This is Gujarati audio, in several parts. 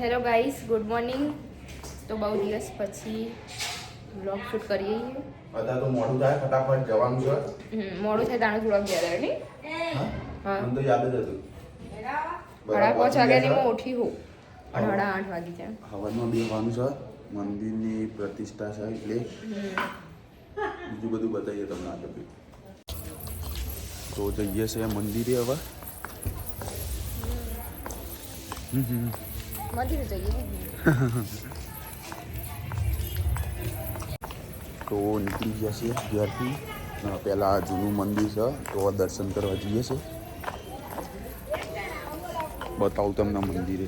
Hello guys good morning. તો બહુ દિવસ પછી વ્લોગ શૂટ કરીએ બધા તો મોડું થાય ફટાફટ જવાનું છે. મોડું થાય તાણું થોડોક હતા નહીં? હા? હા. મને તો યાદ જ હતું. સાડા પાંચ વાગ્યાની હું ઉઠી હું. પણ સાડા આઠ વાગી છે. હવનમાં બેસવાનું છે. મંદિરની પ્રતિષ્ઠા છે એટલે. બીજું બધું બતાવીએ તમને બી તો જઈએ છે મંદિરે હવે. હમ જઈએ તો નીકળી ગયા છીએ ઘરથી. પેલા જૂનું મંદિર છે, તો દર્શન કરવા જઈએ છે બતાવું તમને મંદિરે.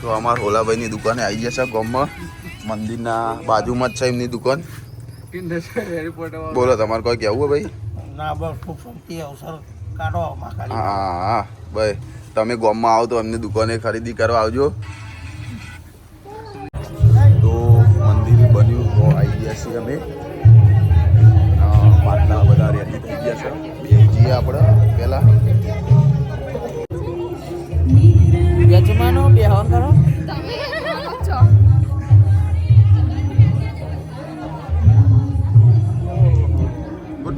તો અમારા હોલાભાઈની દુકાને આવી ગયા છે ગામમાં. મંદિરના બાજુમાં જ છે એમની દુકાન. બોલો તમારે કોઈ કહેવું હે ભાઈ? ના બસ ખૂબ શક્તિ અવસર કાઢો હા હા ભાઈ તમે ગોમમાં આવો તો અમને દુકાને ખરીદી કરવા આવજો. તો મંદિર બન્યું તો આવી ગયા છીએ અમે. માટલા બધા રેડી થઈ ગયા છે. બે જઈએ આપણે પહેલાં. બે બેહન કરો.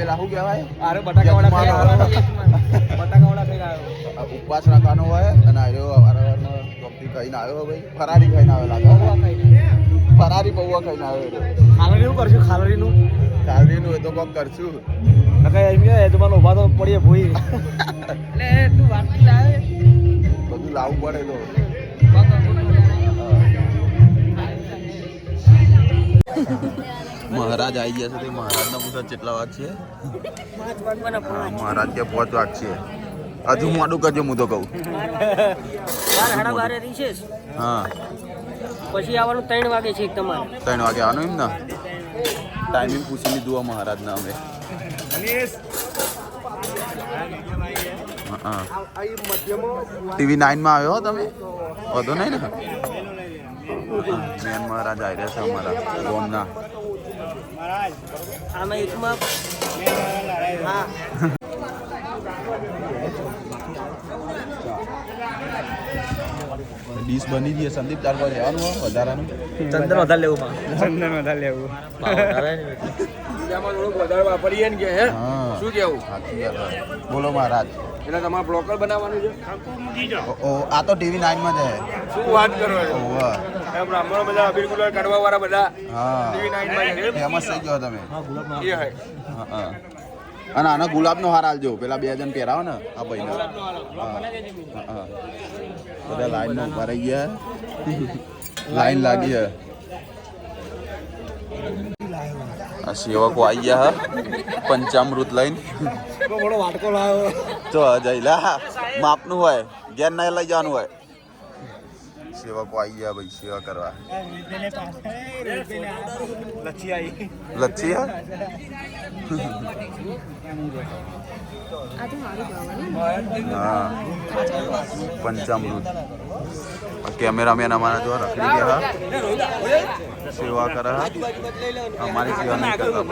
પેલા શું કહેવાય? ખાઈ ખાઈ આવ્યો. ઉપવાસ રાખવાનો હોય અને આવ્યો વારંવારમાં ચોકથી ખાઈને આવ્યો ભાઈ. ફરારી ખાઈને આવ્યો. લાગે ફરારી પૌવા ખાઈને આવ્યો ખાલરીનું કરશું? ખાલરીનું? ખાલરીનું એ તો કોક કરશું. નકા એમ કે યજમાન ઊભા તો પડીએ ભૂઈ. એટલે તું વાટકી લાવે. બધું લાવવું પડે તો. મહારાજ આવી ગયા છે તે મહારાજના પૂછા કેટલા વાગ છે. મહારાજ કે પાંચ વાત છે. હજુ મોડું કરજો હું તો કહું. હા. પછી આવવાનું ત્રણ વાગે છે તમારે. ત્રણ વાગે આવવાનું એમ ને? ટાઈમિંગ પૂછી લીધું આ મહારાજના અમે. હા ટીવી નાઇનમાં આવ્યો હો તમે? વધુ નહીં ને? મેન મહારાજ આવી રહ્યા છે અમારા. ગોમના. આમાં એકમાં હા. ડીશ બની ગઈ સંદીપ ચાર પર રહેવાનું હોય વધારાનું? ચંદન વધારે લેવું ચંદન વધારે લેવું. વધારે વાપરીએ ને કે હે? હા. શું કેવું. બોલો મહારાજ. એટલે તમારે બ્લોકર બનાવવાનું છે? ઓ, ઓ, આ તો ટીવી નાઇનમાં છે. શું વાત કરો છો? ઓહો બ્રાહ્મણો બધા અબીર ગુલાલ કાઢવા વાળા બધા હા. ટીવી નાઇનમાં છે. ફેમસ થઈ ગયો તમે. એ હા, હા. અને આનો ગુલાબનો હાર આલજો. પેલા બે જણ પહેરાવો ને આ ભાઈને. હા. હા. બધા લાઈનમાં ઊભા રહી ગયા. લાઈન લાગી હે આ સેવકો આવી ગયા હા. પંચામૃત લઈને. મોટો વાટકો લાવ્યો જો જઈલા માપનું હોય ઘેર ના લઈ જવાનું હોય. સેવકો આવી ગયા ભાઈ સેવા કરવા. લચ્છી આવી લચ્છી હે આ તો મારું જવાનું હા પંચામૃત કેમેરામેન અમારા જો રખડી ગયા સેવા કરે અમારી સેવા નહીં કરતા.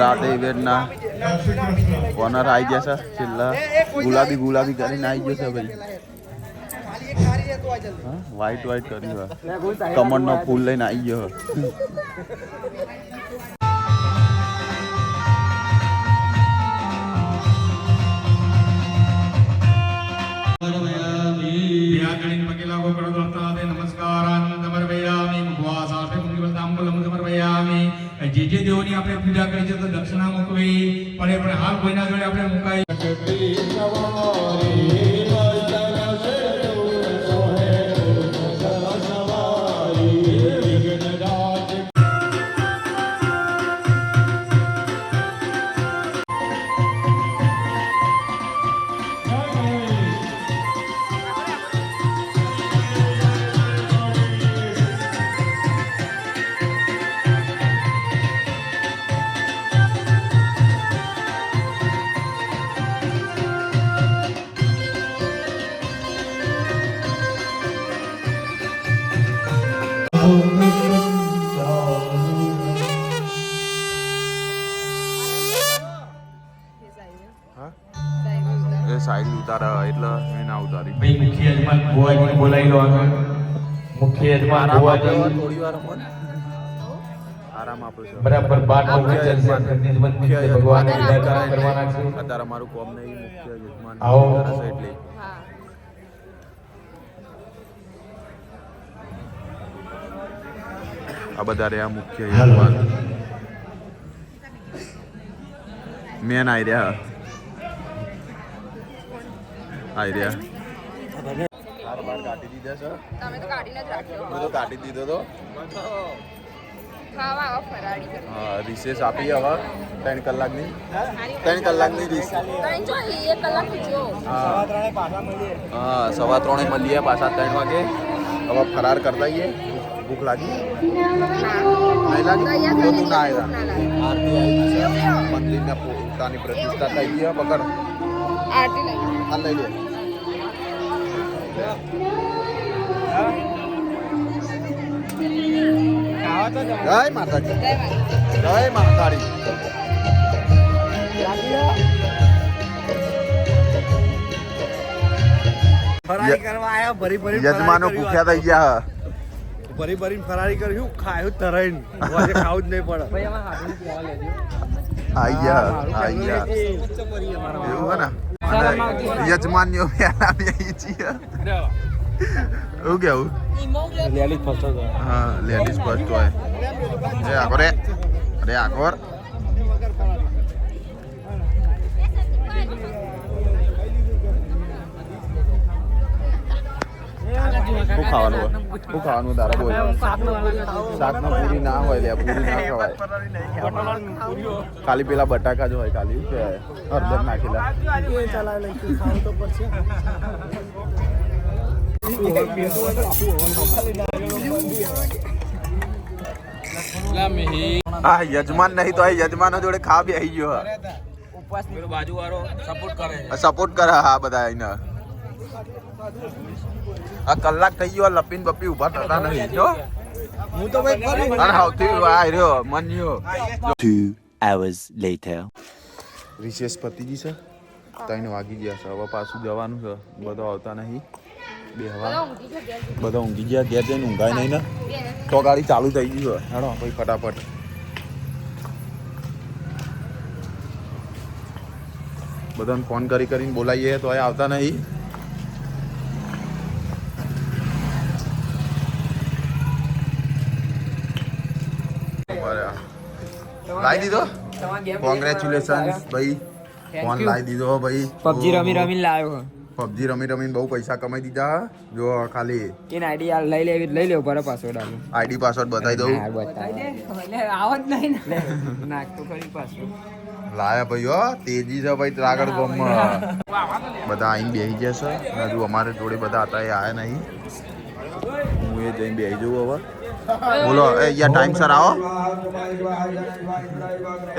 રાતે ઇવેન્ટના કોનર આવી ગયા છે, છેલ્લા ગુલાબી ગુલાબી કરીને આવી ગયો છે ભાઈ. વ્હાઈટ વ્હાઈટ કર્યું કમળનો ફૂલ લઈને આવી ગયો. જે જે દેવોની આપણે પૂજા કરી છે તો દક્ષિણા મૂકવી પડે પણ હાલ કોઈના જોડે આપણે મુકાઈ એ સાઈડ ઉતારે એટલે મેં ના ઉતારી. ભાઈ મુખ્ય યજમાન બોલાવી લો મુખ્ય યજમાન ભુવાજી. થોડી વાર ફોન આરામ આપો છો બરાબર બાર ચાલશે. ખનીજબંધી છે ભગવાનને વિદાય કરવાના છે. અત્યારે અમારું કોમ નહીં મુખ્ય યજમાન આવો. એટલે હા આ બધા રહ્યા મુખ્ય યજમાન મેન આઈ રહ્યા. આઈ રહ્યા. કાઢી દીધા છે તમે તો કાઢીને જ રાખ્યો. મેં તો કાઢી દીધો તો? હા રિસેસ આપી હવે. ત્રણ કલાકની. ત્રણ કલાકની રિસ ત્રણ જો એક કલાક જો. હા. ત્રણે પાછા મળીએ હા સવા ત્રણે મળીએ પાછા ત્રણ વાગે. હવે ફરાર કરતા આવીએ. ભૂખ લાગી. નહીં લાગી તો તું ના આવ્યા આરતી આવી મંદિરના પોતાની પ્રતિષ્ઠા થઈ ગઈ પકડ. આ લઈ લે. જય માતાજી. જય માતાજી યજમાનો ભૂખ્યા થઈ ગયા ભરી ભરીને ફરારી કર્યું ખાયું તરાઈને? આજે ખાવું જ નહીં પડે. આઈ ગયા આઈ ગયા એવું ને? યજમાનીઓ પહેલા બેસી છીએ. એવું કેવું? લેલી ફસો હા લેડીઝ ફર્સ્ટ હોય. એ આગો રે અરે આગળ ખાવાનું હોય. શું ખાવાનું તારે બોલ. શાકમાં પૂરી ના હોય લે પૂરી ના ખવાય. ખાલી પેલા બટાકા જ હોય ખાલી હળદર નાખેલા. આ યજમાન નહીં તો આ યજમાનો જોડે ખા બી આવી ગયો બાજુ વાળો સપોર્ટ કરે. સપોર્ટ કરે હા બધા એને આ કલાક થઈ ગયો લપીન બપી ઊભા થતા નહીં. જો. હું તો ભાઈ કરી અને આવતી આ રહ્યો મન્યો 2 hours later. રિશેષ પતિજી છે. ત્રણ વાગી ગયા છે. હવે પાછું જવાનું છે. બધો આવતા નહીં. બે હવા. બધા ઊંઘી ગયા. ઘેર જઈને ઊંઘાય નહીં ને. તો ગાડી ચાલુ થઈ ગઈ છે હેડો ભાઈ ફટાફટ. બધાને ફોન કરી કરીને બોલાવીએ તો એ આવતા નહીં. લાવી દીધો? કોંગ્રેચ્યુલેશન ભાઈ. ફોન લાવી દીધો ભાઈ. પબજી રમી રમી લાવ્યો પબજી રમી રમીને બહુ પૈસા કમાઈ દીધા. જો ખાલી એને આઈડી આ લઈ લેવી લઈ લેવો પર પાસવર્ડ આલો આઈડી પાસવર્ડ બતાવી દઉં. બતાવી. આવો જ નહીં ને. નાખ તો ખરી પાસવર્ડ લાયા ભાઈ હો. તેજી છે ભાઈ ત્રાગડ ગામમાં. બધા આઈને બેહી જશે હજુ અમારે જોડે બધા હતા એ આયા નહીં. એ જઈને બેસી જવું હવે. બોલો એ અહીંયા ટાઈમ સર આવો.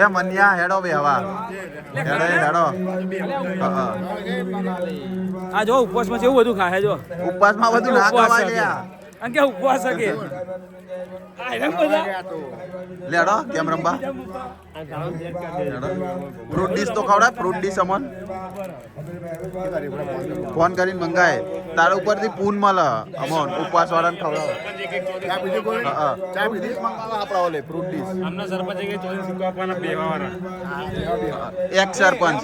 એ મન્યા હેડો બે હવા. હેડો હેડો. આ જો ઉપવાસમાં જેવું બધું ખાય જો. ઉપવાસમાં બધું ના ખવાય લ્યા. કે ઉપવાસ શકે લેડો કેમ રંબા ફ્રૂટ ડીશ તો ખવડાય ફ્રૂટ ડીશ અમન ફોન કરીને મંગાય. તારા ઉપરથી પૂન મળે અમન ઉપવાસ વાળાને ખવડાવે ફ્રૂટ ડીશ. એક સરપંચ.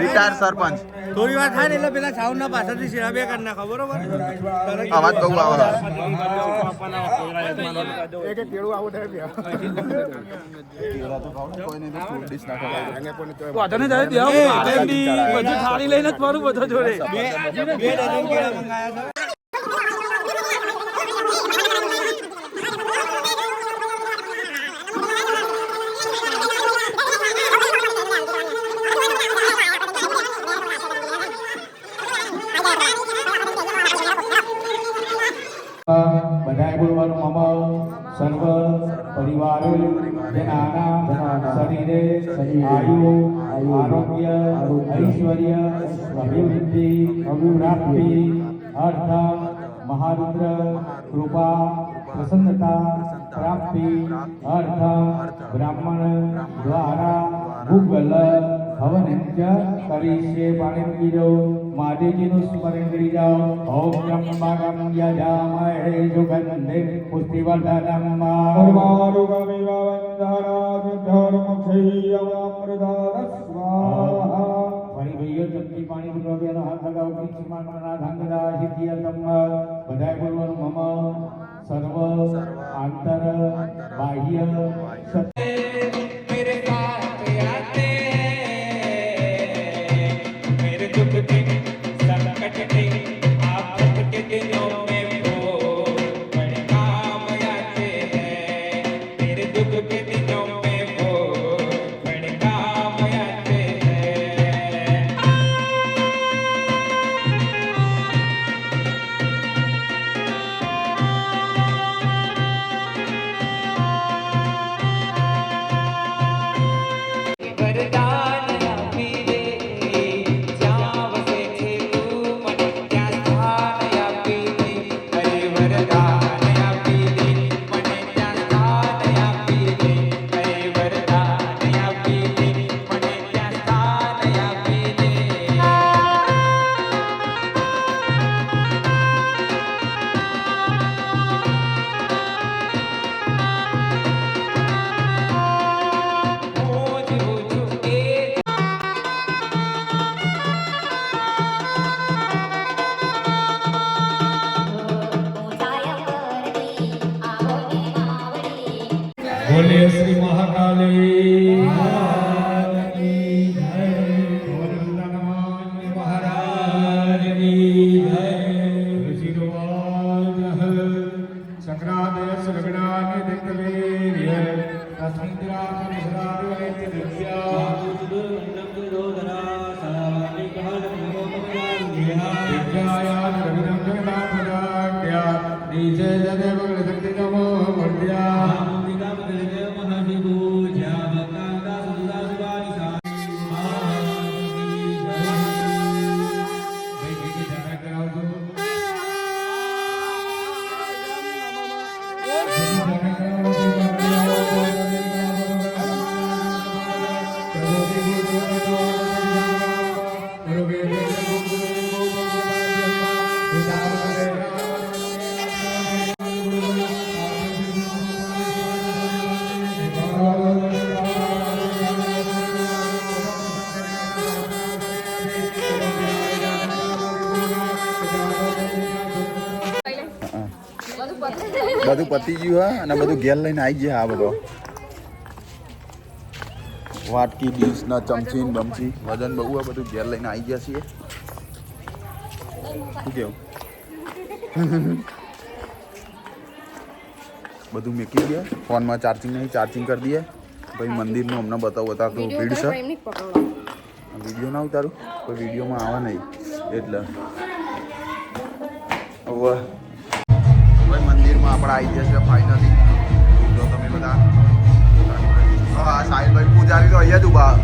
રિટાયર સરપંચ. થોડી વાર થાય ને એટલે પેલા સાઉન્ડ ના પાછળથી શેરા બે કરી નાખો બરોબર? અવાજ બહુ આવે વાંધો નહીં થાય બધું થાળી લઈને જ મારું બધા જોડે બે બે ડઝન કેળા મંગાયા છે કૃપા પ્રસન્નતા પ્રાપ્તિ, અર્થ, બ્રાહ્મણ દ્વારા ભૂગલ હવન કરીશે પાણી પી જાઓ મહાદેવજીનું સ્મરણ કરી જાઓ. ઓમ ત્રંબકમ યજામહે સુગંધિ પુષ્ટિવર્ધનમ ફરી ભાઈઓ ચમચી પાણી પીવા બેનો હાથ લગાવો પીછી માનવાના ધંગદા સિદ્ધિયતમ બધાય બોલવાનું મમ સર્વ આંતર બાહ્ય સત્ય સંક્રાંત સગડાને દિતવીર્ય તસ્મિન્દ્રાસન સદાવ્ય વિદ્યાયાન રવિદં જગન્નાથદાટ્યા નીચે જદેવ શક્તિ નમો મૂર્ત્યા બધું પતી ગયું, હા. અને બધું ઘેર લઈને આવી ગયા આ બધો. વાટકી ડીશ, ના ચમચી, ને બમચી. વજન બહુ આ બધું ઘેર લઈને આવી ગયા છીએ. શું કેવું? બધું મેકી ગયા. ફોનમાં ચાર્જિંગ નહીં ચાર્જિંગ કરી દઈએ. ભાઈ મંદિરનું અમને બતાવો બતા તો ભીડ છે. વીડિયો ના ઉતારું, કોઈ વિડીયોમાં આવે નહીં. એટલે. હવે આપણા આવી જશે ફાઇનલી જો તમે બધા હા સાહિલભાઈ પૂજારી તો અહીંયા જ ઊભા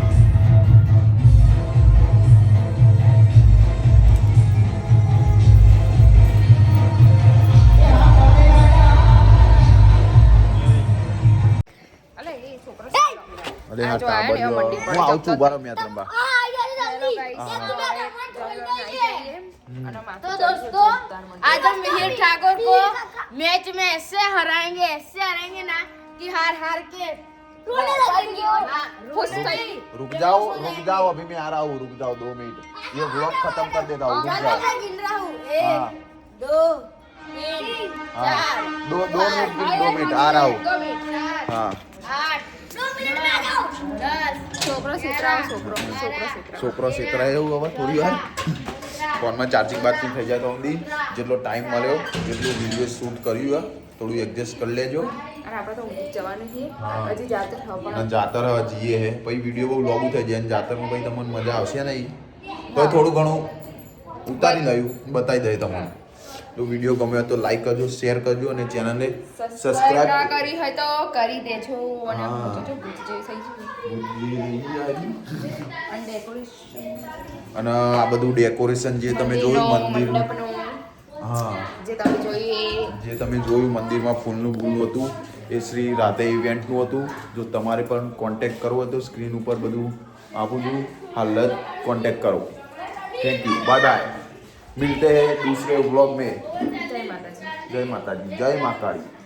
અરે હા તાબડ હું આવું છું ઊભા રહો મેં ત્રંબા અને દોસ્તો આજે મિહિર ઠાકોર मैच में ऐसे हराएंगे ऐसे हराएंगे ना कि हार हार के रोने लगेंगे हाँ, खुश रोने થઈ रुक जाओ रुक जाओ अभी मैं आ रहा हूँ रुक जाओ दो मिनट ये व्लॉग खत्म कर देता हूँ रुक लगेंगे। जाओ मैं गिन रहा हूँ हाँ एक दो तीन हाँ चार दो दो मिनट गिन, दो मिनट आ रहा हूँ दो मिनट चार हाँ आठ दो मिनट में आ जाओ दस છોકરો છેતરાવો છોકરો છોકરો છેતરાવો છોકરો છેતરાય એવું હવે થોડી વાર ફોનમાં ચાર્જિંગ બાર્જિંગ થઈ જાય તો સુધી જેટલો ટાઈમ મળ્યો જેટલું વીડિયો શૂટ કર્યું થોડું એડજસ્ટ કરી લેજો. જાતર જઈએ હે. પછી વીડિયો બહુ લોગું થઈ જાય જાતરમાં પછી તમને મજા આવશે નહીં. તો થોડું ઘણું ઉતારી લયું બતાવી દઈએ તમને. જો વીડિયો ગમ્યો તો લાઈક કરજો શેર કરજો અને ચેનલને સબસ્ક્રાઇબ કરી હોય તો કરી દેજો અને જો અને આ બધું ડેકોરેશન જે તમે જોયું મંદિર હા. જે તમે જોયું જે તમે જોયું મંદિરમાં ફૂલનું ભૂલ હતું એ શ્રી રાધે ઇવેન્ટનું હતું. જો તમારે પણ કોન્ટેક કરવો તો સ્ક્રીન ઉપર બધું આપું છું. હાલ જ કોન્ટેક્ટ કરો. થેન્ક યુ બાય બાય मिलते हैं दूसरे ब्लॉग में जय माता जी जय माता दी